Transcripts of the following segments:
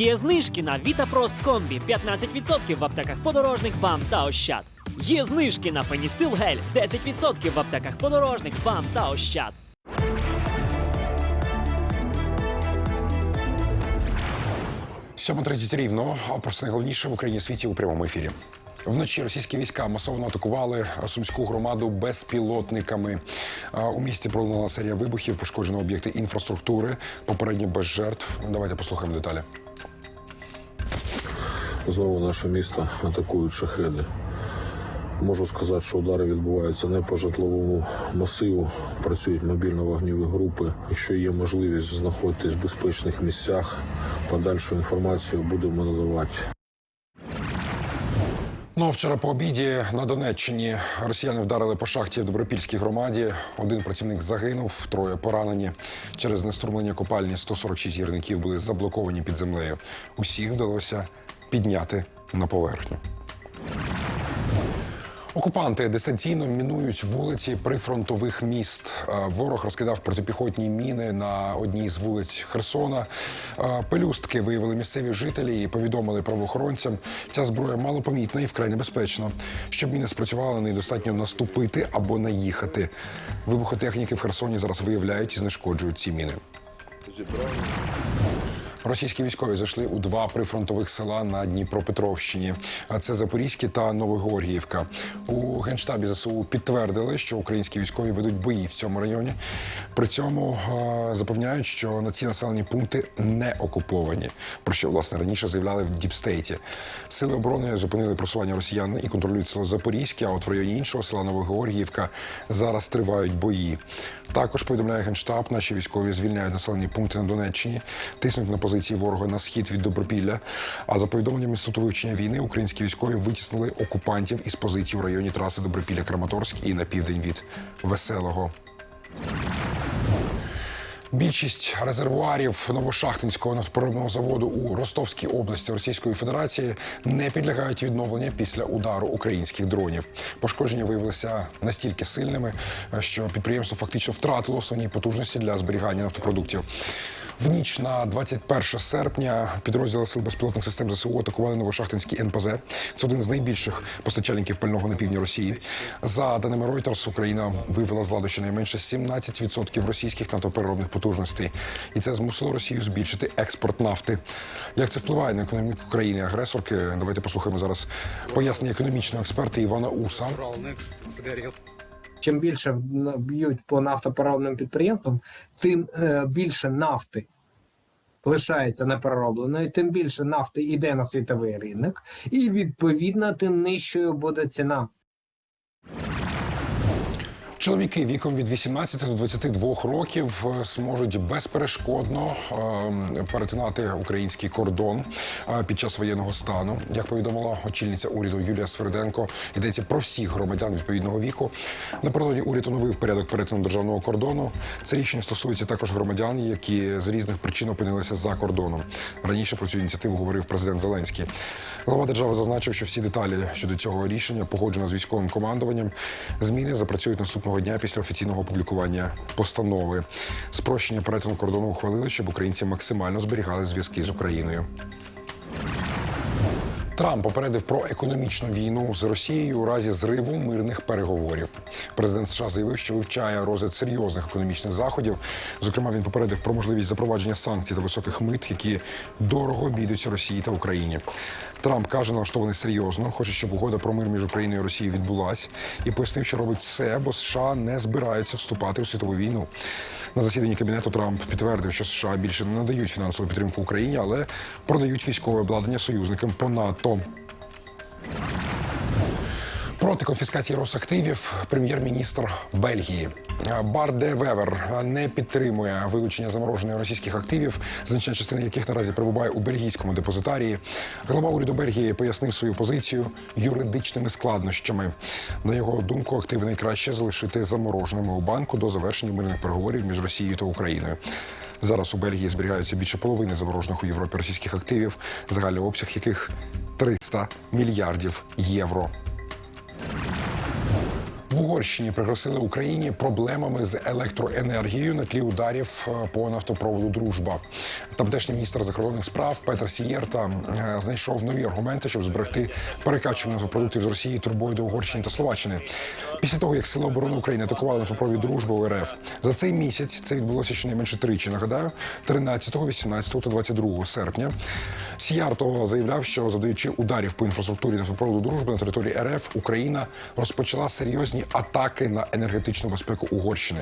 Є знижки на Вітапрост Комбі 15% в аптеках подорожник, БАМ та Ощад. Є знижки на Феністил Гель 10% в аптеках подорожник, БАМ та Ощад. Сьома 30 рівно. Про все найголовніше в Україні світі у прямому ефірі. Вночі російські війська масово атакували сумську громаду безпілотниками. У місті пролунала серія вибухів, пошкоджено об'єкти інфраструктури, попередньо без жертв. Давайте послухаємо деталі. Знову наше місто атакують шахеди. Можу сказати, що удари відбуваються не по житловому масиву. Працюють мобільно-вогневі групи. Якщо є можливість знаходитись в безпечних місцях, подальшу інформацію будемо надавати. Ну, вчора по обіді на Донеччині росіяни вдарили по шахті в Добропільській громаді. Один працівник загинув, троє поранені. Через неструмлення копальні 146 гірників були заблоковані під землею. Усіх вдалося підняти на поверхню. Окупанти дистанційно мінують вулиці прифронтових міст. Е, Ворог розкидав протипіхотні міни на одній з вулиць Херсона. Е, Пелюстки виявили місцеві жителі і повідомили правоохоронцям. Ця зброя малопомітна і вкрай небезпечна. Щоб міни спрацювали, на неї достатньо наступити або наїхати. Вибухотехніки в Херсоні зараз виявляють і знешкоджують ці міни. Російські військові зайшли у два прифронтових села на Дніпропетровщині. Це Запорізьке та Новогоргіївка. У генштабі ЗСУ підтвердили, що українські військові ведуть бої в цьому районі. При цьому е, запевняють, що на ці населені пункти не окуповані. Про що власне раніше заявляли в Діпстейті. Сили оборони зупинили просування росіян і контролюють село Запорізьке. А от в районі іншого села Новогеоргіївка зараз тривають бої. Також повідомляє генштаб, наші військові звільняють населені пункти на Донеччині, тиснуть на позиції ворога на схід від Добропілля. А за повідомленням інституту вивчення війни, українські військові витіснили окупантів із позицій у районі траси Добропілля Краматорськ і на південь від Веселого. Більшість резервуарів Новошахтинського нафтопереробного заводу у Ростовській області Російської Федерації не підлягають відновленню після удару українських дронів. Пошкодження виявилися настільки сильними, що підприємство фактично втратило основні потужності для зберігання нафтопродуктів. В ніч на 21 серпня підрозділи сил безпілотних систем ЗСУ атакували Новошахтинський НПЗ. Це один з найбільших постачальників пального на півдні Росії. За даними Reuters, Україна вивела з ладу щонайменше 17% російських нафтопереробних потужностей, і це змусило Росію збільшити експорт нафти. Як це впливає на економіку країни агресорки? Давайте послухаємо зараз пояснення економічного експерта Івана Уса. Чим більше б'ють по нафтопереробним підприємствам, тим е, більше нафти лишається непереробленою, тим більше нафти йде на світовий ринок, і відповідно тим нижчою буде ціна. Чоловіки віком від 18 до 22 років е, зможуть безперешкодно е, перетинати український кордон е, під час воєнного стану. Як повідомила очільниця уряду Юлія Свериденко, йдеться про всіх громадян відповідного віку. Напередодні уряд оновив порядок перетину державного кордону. Це рішення стосується також громадян, які з різних причин опинилися за кордоном. Раніше про цю ініціативу говорив президент Зеленський. Глава держави зазначив, що всі деталі щодо цього рішення погоджено з військовим командуванням. Зміни запрацюють наступного дня після офіційного опублікування постанови. Спрощення перетину кордону ухвалили, щоб українці максимально зберігали зв'язки з Україною. Трамп попередив про економічну війну з Росією у разі зриву мирних переговорів. Президент США заявив, що вивчає розгляд серйозних економічних заходів. Зокрема, він попередив про можливість запровадження санкцій та високих мит, які дорого обійдуться Росії та Україні. Трамп каже, налаштований серйозно, хоче, щоб угода про мир між Україною і Росією відбулась, і пояснив, що робить все, бо США не збираються вступати у світову війну. На засіданні кабінету Трамп підтвердив, що США більше не надають фінансову підтримку Україні, але продають військове обладнання союзникам по НАТО. Проти конфіскації Росактивів прем'єр-міністр Бельгії Бар де Вевер не підтримує вилучення заморожених російських активів, значна частина яких наразі перебуває у бельгійському депозитарії. Голова уряду Бельгії пояснив свою позицію юридичними складнощами. На його думку, активи найкраще залишити замороженими у банку до завершення мирних переговорів між Росією та Україною. Зараз у Бельгії зберігаються більше половини заморожених у Європі російських активів, загальний обсяг яких 300 мільярдів євро. В Угорщині пригрозили Україні проблемами з електроенергією на тлі ударів е, по нафтопроводу Дружба. Тамтешній міністр закордонних справ Петр Сієрта е, знайшов нові аргументи, щоб зберегти перекачування нафтопродуктів з Росії трубою до Угорщини та Словаччини. Після того, як Сили оборони України атакували нафтопровід Дружба у РФ за цей місяць це відбулося щонайменше тричі. Нагадаю, 13, 18 та 22 серпня. Сіярто заявляв, що завдаючи ударів по інфраструктурі нафтопроводу Дружби на території РФ, Україна розпочала серйозні атаки на енергетичну безпеку Угорщини.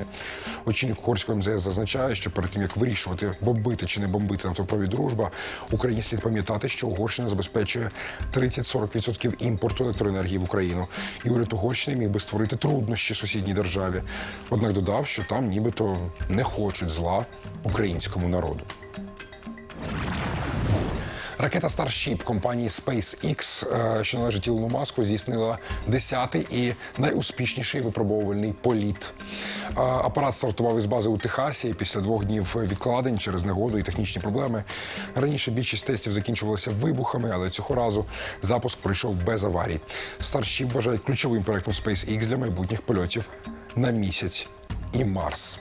Очільник угорського МЗС зазначає, що перед тим як вирішувати, бомбити чи не бомбити на нафтопровід Дружба, Україні слід пам'ятати, що Угорщина забезпечує 30-40% імпорту електроенергії в Україну, і уряд Угорщини міг би створити труднощі сусідній державі. Однак додав, що там нібито не хочуть зла українському народу. Ракета Starship компанії SpaceX, е, що належить Ілону Маску, здійснила 10-й і найуспішніший випробовувальний політ. Е, Апарат стартував із бази у Техасі після двох днів відкладень через негоду і технічні проблеми. Раніше більшість тестів закінчувалися вибухами, але цього разу запуск пройшов без аварій. Starship вважають ключовим проектом SpaceX для майбутніх польотів на місяць і Марс.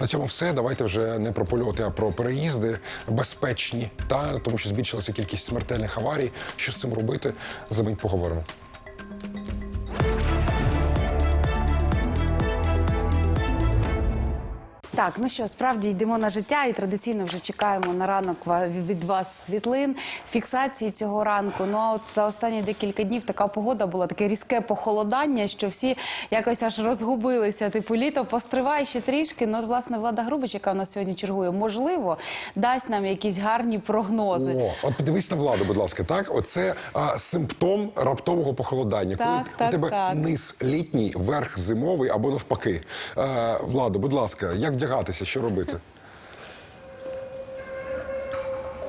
На цьому все. Давайте вже не про польоти, а про переїзди безпечні, та тому що збільшилася кількість смертельних аварій. Що з цим робити? За мить поговоримо. Так, ну що, справді йдемо на життя і традиційно вже чекаємо на ранок від вас світлин, фіксації цього ранку. Ну а от за останні декілька днів така погода була, таке різке похолодання, що всі якось аж розгубилися. Типу, літо постриває ще трішки. Ну, от, власне, влада Грубич, яка у нас сьогодні чергує, можливо, дасть нам якісь гарні прогнози. О, от подивись на владу, будь ласка, так оце а, симптом раптового похолодання. Так, коли так, у тебе так. низ літній, верх зимовий або навпаки. Е, Владо, будь ласка, як вдягатися, що робити?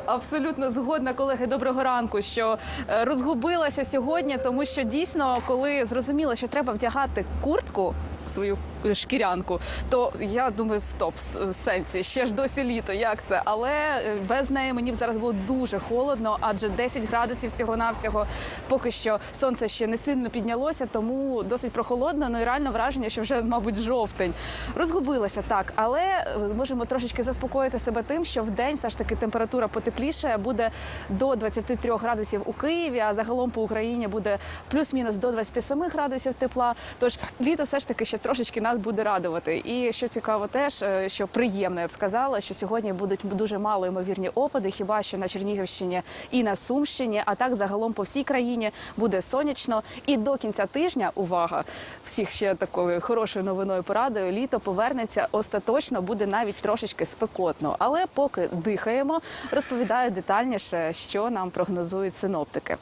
Абсолютно згодна, колеги. Доброго ранку. Що е, розгубилася сьогодні, тому що дійсно, коли зрозуміла, що треба вдягати куртку. Свою шкірянку, то я думаю, стоп, сенсі, ще ж досі літо, як це? Але е, без неї мені б зараз було дуже холодно, адже 10 градусів всього-навсього. Поки що сонце ще не сильно піднялося, тому досить прохолодно. Ну і реально враження, що вже, мабуть, жовтень. Розгубилася так, але е, можемо трошечки заспокоїти себе тим, що в день все ж таки температура потепліше буде до 23 градусів у Києві, а загалом по Україні буде плюс-мінус до 27 градусів тепла. Тож літо все ж таки ще трошечки нас буде радувати. І що цікаво, теж е, що приємно я б сказала, що сьогодні будуть дуже мало ймовірні опади, хіба що на Чернігівщині і на Сумщині, а так загалом по всій країні буде сонячно. І до кінця тижня увага всіх ще такою хорошою новиною порадою. Літо повернеться остаточно, буде навіть трошечки спекотно. Але поки дихаємо, розповідаю детальніше, що нам прогнозують синоптики.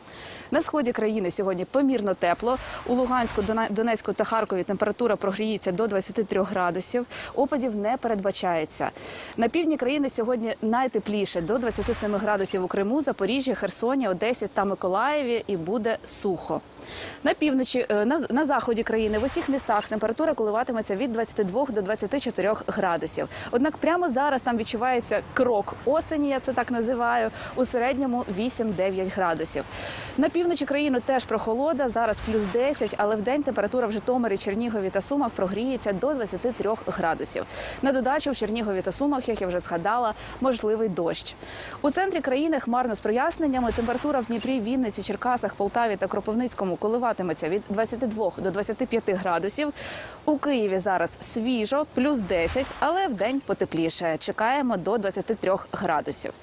На сході країни сьогодні помірно тепло. У Луганську, Донецьку та Харкові температура прогріється до 23 градусів. Опадів не передбачається. На півдні країни сьогодні найтепліше до 27 градусів у Криму, Запоріжжі, Херсоні, Одесі та Миколаєві і буде сухо. На півночі е, на, на заході країни в усіх містах температура коливатиметься від 22 до 24 градусів. Однак прямо зараз там відчувається крок осені, я це так називаю, у середньому 8-9 градусів. На півночі країни теж прохолода, зараз плюс 10, але в день температура в Житомирі, Чернігові та Сумах прогріється до 23 градусів. На додачу в Чернігові та Сумах, як я вже згадала, можливий дощ. У центрі країни хмарно з проясненнями. Температура в Дніпрі, Вінниці, Черкасах, Полтаві та Кропивницькому коливатиметься від 22 до 25 градусів. У Києві зараз свіжо, плюс 10, але в день потепліше. Чекаємо до 23 градусів.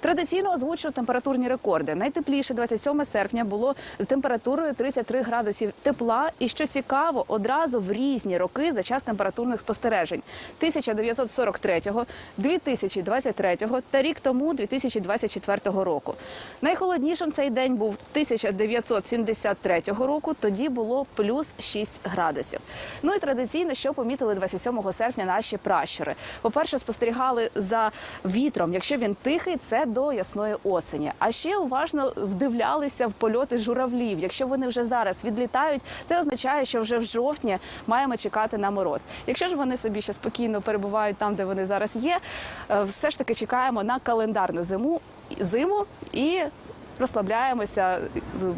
Традиційно озвучу температурні рекорди. Найтепліше 27 серпня було з температурою 33 градусів тепла. І що цікаво, одразу в різні роки за час температурних спостережень 1943, 2023 та рік тому 2024 року. Найхолоднішим цей день був 1973 року. Тоді було плюс 6 градусів. Ну і традиційно, що помітили 27 серпня наші пращури. По-перше, спостерігали за вітром. Якщо він тихий, це до ясної осені. А ще уважно вдивлялися в польоти журавлів. Якщо вони вже зараз відлітають, це означає, що вже в жовтні маємо чекати на мороз. Якщо ж вони собі ще спокійно перебувають там, де вони зараз є, е, все ж таки чекаємо на календарну зиму зиму і розслабляємося,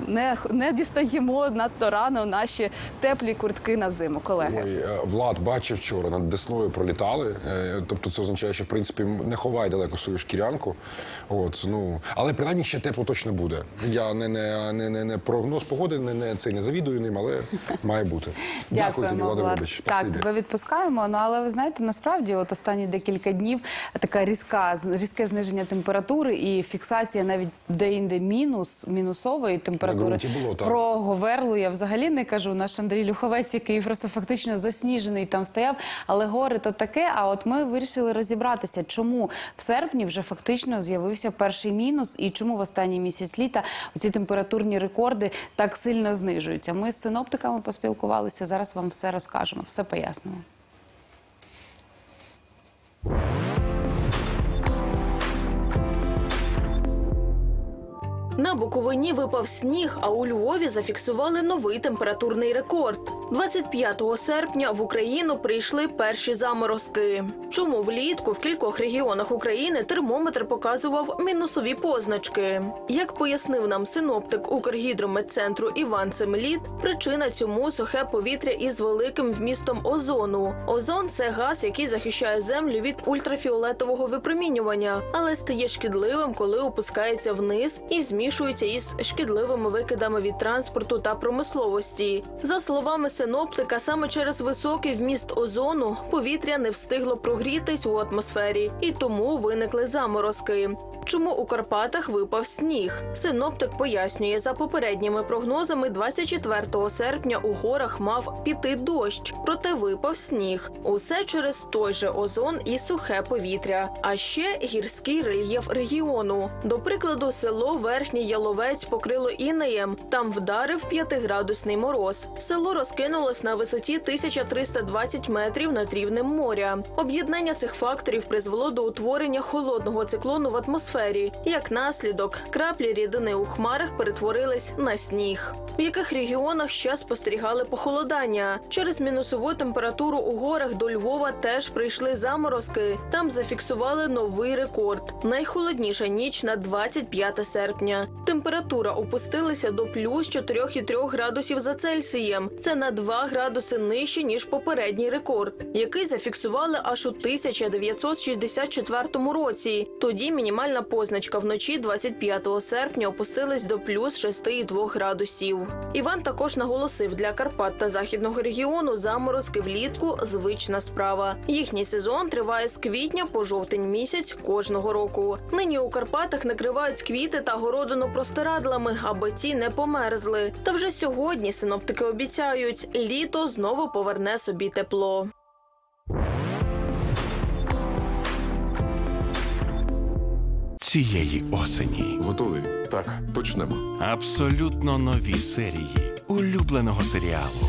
не, не дістаємо надто рано наші теплі куртки на зиму, колеги. Ой, е, Влад бачив вчора над Десною пролітали. е, Тобто це означає, що в принципі не ховай далеко свою шкірянку. От ну але принаймні ще тепло точно буде. Я не, не, не, не, не прогноз погоди, не, не цей не завідую ним, але має бути. Дякую тобі, Влад. Рубич. Так, Спасибі. тебе відпускаємо. Ну але ви знаєте, насправді, от останні декілька днів така різка різке зниження температури і фіксація навіть де-інде мінус мінусової температури. було. Про Говерлу я взагалі не кажу. Наш Андрій Люховець, який просто фактично засніжений там стояв, але гори то таке. А от ми вирішили розібратися, чому в серпні вже фактично з'явився перший мінус, і чому в останній місяць літа ці температурні рекорди так сильно знижуються. Ми з синоптиками поспілкувалися. Зараз вам все розкажемо, все пояснимо. На Буковині випав сніг, а у Львові зафіксували новий температурний рекорд. 25 серпня в Україну прийшли перші заморозки. Чому влітку в кількох регіонах України термометр показував мінусові позначки? Як пояснив нам синоптик Укргідрометцентру Іван Семліт, причина цьому сухе повітря із великим вмістом озону. Озон це газ, який захищає землю від ультрафіолетового випромінювання, але стає шкідливим, коли опускається вниз і змішується із шкідливими викидами від транспорту та промисловості. За словами синоптика, саме через високий вміст озону повітря не встигло прогрітись у атмосфері, і тому виникли заморозки. Чому у Карпатах випав сніг? Синоптик пояснює, за попередніми прогнозами, 24 серпня у горах мав піти дощ, проте випав сніг. Усе через той же озон і сухе повітря, а ще гірський рельєф регіону. До прикладу, село Верхній Яловець покрило інеєм. Там вдарив 5-градусний мороз. Село розкинулось на висоті 1320 метрів над рівнем моря. Об'єднання цих факторів призвело до утворення холодного циклону в атмосфері. Як наслідок, краплі рідини у хмарах перетворились на сніг. В яких регіонах ще спостерігали похолодання? Через мінусову температуру у горах до Львова теж прийшли заморозки. Там зафіксували новий рекорд. Найхолодніша ніч на 25 серпня. Температура опустилася до плюс 4,3 градусів за Цельсієм. Це на 2 градуси нижче ніж попередній рекорд, який зафіксували аж у 1964 році. Тоді мінімальна позначка вночі 25 серпня опустилась до плюс 6,2 градусів. Іван також наголосив, для Карпат та західного регіону заморозки влітку звична справа. Їхній сезон триває з квітня по жовтень місяць кожного року. Нині у Карпатах накривають квіти та городину простирадлами, аби ті не померзли. Та вже сьогодні синоптики обіцяють, літо знову поверне собі тепло. цієї осені. Готовий? Так, почнемо. Абсолютно нові серії улюбленого серіалу